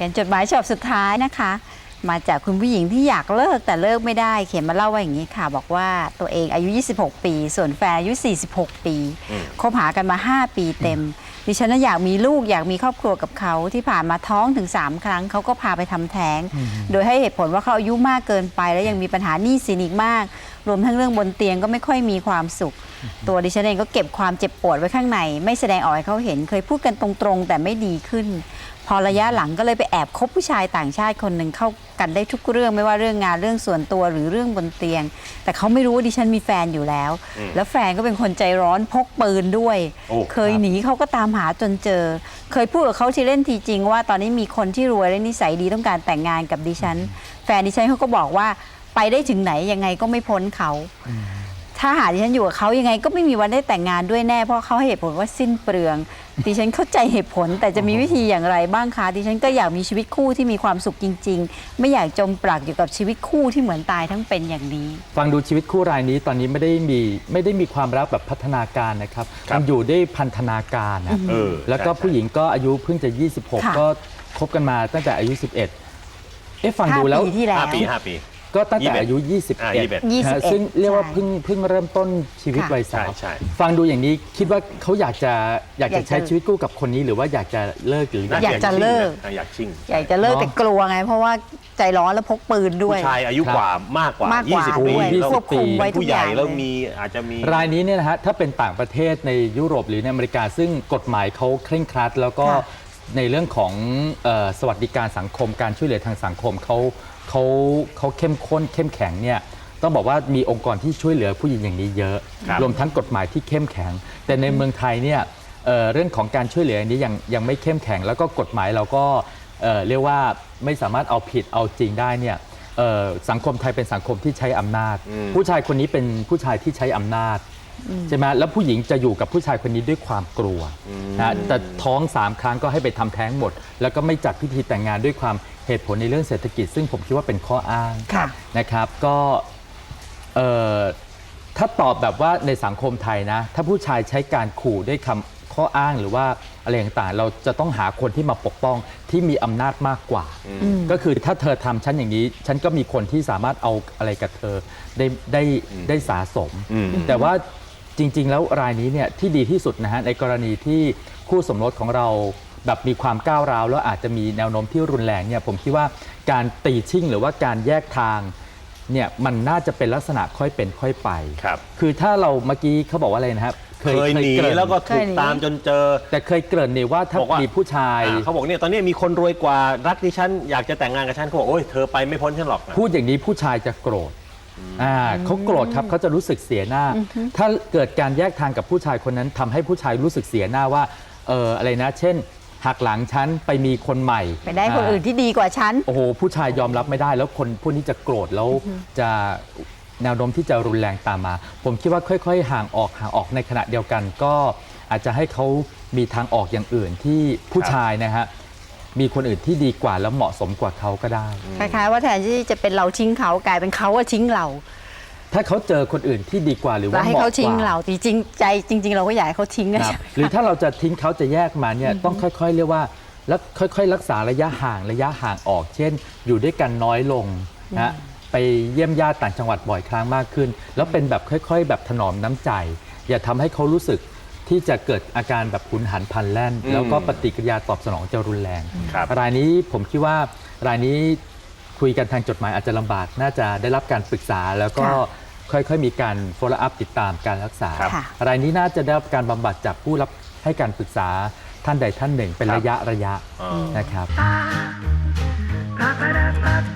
กันจดหมายฉบับสุดท้ายนะคะ มาจากคุณผู้หญิงที่อยากเลิกแต่เลิกไม่ได้ เขียนมาเล่าว่าอย่างนี้ค่ะ บอกว่าตัวเองอายุ 26 ปี ส่วนแฟนอายุ 46 ปีอืมคบหากันมา 5 ปีเต็มดิฉันน่ะอยากมีลูกอยากมีครอบครัวกับเขาที่ผ่านมาท้องถึง 3 ครั้งเขาก็พาไปทำแท้ง โดยให้เหตุผลว่าเขาอายุมากเกินไป แล้วยังมีปัญหาหนี้สินอีกมาก รวมทั้งเรื่องบนเตียงก็ไม่ค่อยมีความสุข ตัวดิฉันเองก็เก็บความเจ็บปวดไว้ข้างใน ไม่แสดงออกให้เขาเห็นเคยพูดกันตรงๆ แต่ไม่ดีขึ้น พอระยะหลังก็เลยไปแอบคบผู้ชายต่างชาติคนหนึ่งเข้ากันได้ทุกเรื่องไม่ว่าเรื่องงานเรื่องส่วนตัวหรือเรื่องบนเตียง แต่เขาไม่รู้ว่าดิฉันมีแฟนอยู่แล้วอืมแล้วแฟนก็เป็นคนใจร้อนพกปืนด้วยโอ้เคยหนีเขาก็ตามหาจนเจอ เคยพูดกับเขาทีเล่นทีจริง ว่าตอนนี้มีคนที่รวยและนิสัยดีต้องการแต่งงานกับดิฉัน แฟนดิฉันเขาก็บอกว่าไปได้ถึงไหนยังไงก็ไม่พ้นเขา ถ้าหาดิฉันอยู่กับเขายังไงก็ไม่มีวันได้แต่งงานด้วยแน่เพราะเขาให้เหตุผลว่าสิ้นเปลือง ดิฉันเข้าใจเหตุผล แต่จะมีวิธีอย่างไรบ้างคะดิฉันก็อยากมีชีวิตคู่ที่มีความสุขจริง ๆ ไม่อยากจมปลักอยู่กับชีวิตคู่ที่เหมือนตายทั้งเป็นอย่างนี้ ฟังดูชีวิตคู่รายนี้ตอนนี้ไม่ได้มีไม่ได้มีความรักแบบพัฒนาการนะครับครับมันอยู่ได้พันธนาการนะเออแล้วก็ใช่ ผู้หญิงก็อายุเพิ่งจะค่ะ26ก็คบกันมาตั้งแต่อายุ 11 เอ๊ะฟังดูแล้วห้าปีที่แล้ว ห้าปีห้าปี ก็ตั้งแต่21อายุอ่า21 21 นะฮะซึ่งเรียกว่าใช่เพิ่งเพิ่งเริ่มต้นชีวิตค่ะ วัยสาวใช่ใช่ ฟังดูอย่างนี้คิดว่าเขาอยากจะอยากอยาจะกจะใช้ชีวิตคู่กับคนนี้หรือว่าอยากจะเลิกหรือน่อยากจะเลิกน่าอยากชิ่งอยากจะเลิกเนอะแต่กลัวไง เพราะว่าใจร้อนแล้วพกปืนด้วย ผู้ชายอายุกว่ามากกว่ามากกว่า 20 ปีด้วยแล้วควบคุมไว้ทุผู้กใหอญ่ย่างแล้วเลยมีอาจจะมี รายนี้เนี่ยนะฮะถ้าเป็นต่างประเทศในยุโรปหรือในอเมริกา ซึ่งกฎหมายเขาเคร่งครัด แล้วก็ค่ะ ในเรื่องของเอ่อสวัสดิการสังคมการช่วยเหลือทางสังคมเขาเขาเขาเข้มข้นเข้มแข็งเนี่ยต้องบอกว่ามีองค์กรที่ช่วยเหลือผู้หญิงอย่างนี้เยอะ ครับ รวมทั้งกฎหมายที่เข้มแข็ง แต่ในเมืองไทยเนี่ยเอ่อเรื่องของการช่วยเหลืออันนี้ยังยังไม่เข้มแข็ง แล้วก็กฎหมายเราก็เอ่อเรียกว่าไม่สามารถเอาผิดเอาจริงได้เนี่ยเอ่อสังคมไทยเป็นสังคมที่ใช้อำนาจอืมผู้ชายคนนี้เป็นผู้ชายที่ใช้อำนาจ ใช่ไหมแล้วผู้หญิงจะอยู่กับผู้ชายคนนี้ด้วยความกลัวนะแต่ท้องสามครั้งก็ให้ไปทำแท้งหมด แล้วก็ไม่จัดพิธีแต่งงานด้วยความเหตุผลในเรื่องเศรษฐกิจ ซึ่งผมคิดว่าเป็นข้ออ้างค่ะนะครับ ก็เอ่อถ้าตอบแบบว่าในสังคมไทยนะ ถ้าผู้ชายใช้การขู่ด้วยคำ ข้ออ้างหรือว่าอะไรต่างๆ เราจะต้องหาคนที่มาปกป้องที่มีอำนาจมากกว่า ก็คือถ้าเธอทำฉันอย่างนี้ ฉันก็มีคนที่สามารถเอาอะไรกับเธอได้ได้ได้สาสม อืม แต่ว่าจริงๆ แล้วรายนี้เนี่ยที่ดีที่สุดนะฮะในกรณีที่คู่สมรสของเราแบบมีความก้าวร้าวแล้วอาจจะมีแนวโน้มที่รุนแรงเนี่ยผมคิดว่าการตีชิ่งหรือว่าการแยกทางเนี่ยมันน่าจะเป็นลักษณะค่อยเป็นค่อยไป ครับ คือถ้าเราเมื่อกี้เขาบอกว่าอะไรนะครับ เคยหนีเกริ่แล้วก็เคถูยกหนีตามจนเจอ แต่เคยเกริ่นเนี่ยว่าถ้าบอกว่ามี มีผู้ชาย อ่าเขาบอกเนี่ยตอนนี้มีคนรวยกว่ารักดิฉันอยากจะแต่งงานกับฉันเขาบอกโอ้ยเธอไปไม่พ้นฉันหรอกนะ พูดอย่างนี้ผู้ชายจะโกรธอ่าเขาโกรธครับเขาจะรู้สึกเสียหน้า ถ้าเกิดการแยกทางกับผู้ชายคนนั้นทำให้ผู้ชายรู้สึกเสียหน้าว่าเอออะไรนะ เช่น หักหลังฉันไปมีคนใหม่ไปได้คนอื่นที่ดีกว่าฉันโอ้โหผู้ชายยอมรับไม่ได้แล้วคนพวกนี้จะโกรธแล้วจะ แนวโน้มที่จะรุนแรงตามมา ผมคิดว่าค่อย ๆ ห่างออกห่างออกในขณะเดียวกันก็อาจจะให้เขามีทางออกอย่างอื่นที่ผู้ชายนะฮะมีคนอื่นที่ดีกว่าแล้วเหมาะสมกว่าเขาก็ได้ คล้ายๆว่าแทนที่จะเป็นเราทิ้งเขากลายเป็นเขาว่าทิ้งเราถ้าเขาเจอคนอื่นที่ดีกว่าหรือแล้วว่าให้เหมาะเขากทิ้งว่าเราจริงๆใจจริง ๆ เราก็อยากให้เขาทิ้งนะครับหรือถ้าเราจะทิ้งเขาจะแยกมาเนี่ยต้องค่อย ๆ เรียกว่าแล้วค่อย ๆ รักษาระยะห่างระยะห่างออก เช่น อยู่ด้วยกันน้อยลงนะ ไปเยี่ยมญาติต่างจังหวัดบ่อยครั้งมากขึ้น แล้วเป็นแบบค่อย ๆ แบบถนอมน้ำใจ อย่าทำให้เขารู้สึกที่จะเกิดอาการแบบหุนหันพลันแล่น อืมแล้วก็ปฏิกิริยาตอบสนองจะรุนแรงครับรายนี้ผมคิดว่ารายนี้คุยกันทางจดหมายอาจจะลำบาก น่าจะได้รับการปรึกษาแล้วก็ค่ะค่อยๆมีการ follow up ติดตามการรักษา ครับ ค่ะรายนี้น่าจะได้รับการบำบัดจากผู้รับให้การปรึกษาท่านใดท่านหนึ่งเป็นครับระยะระยะอ่านะครับ Ba-ba-da-ba-ba